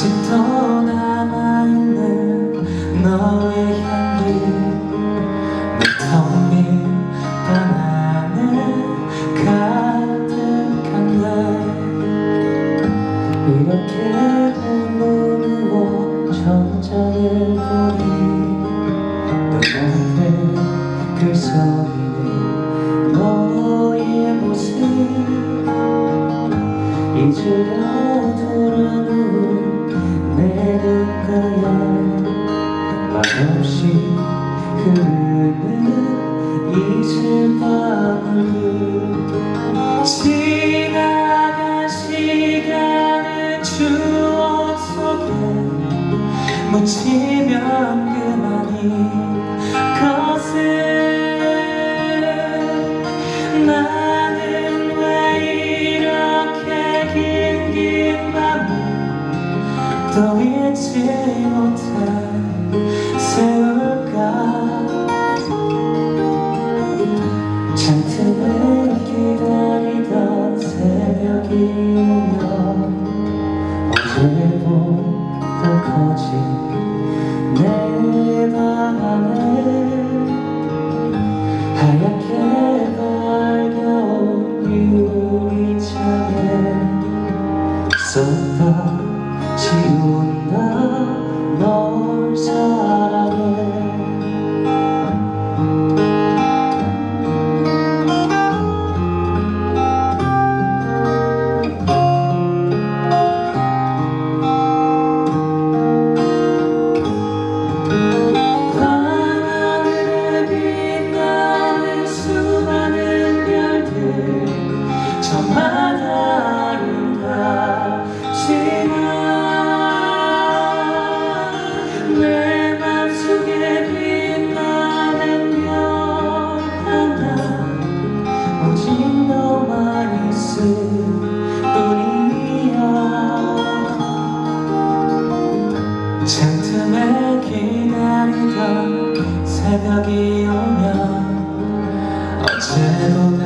아직 도 남아있는 너의 향기. 내텅빈 방안에 가득한데 이렇게 배부르고 천장을 보니 또 옆에 글썽이는 너의 모습. 잊으려 흐르는 이슬 방울 지나간 시간은 추억 속에 묻히면 그만이 것을 나는 왜 이렇게 긴긴 밤을 또 잊지 못해 저마다 새벽이 오면 어제보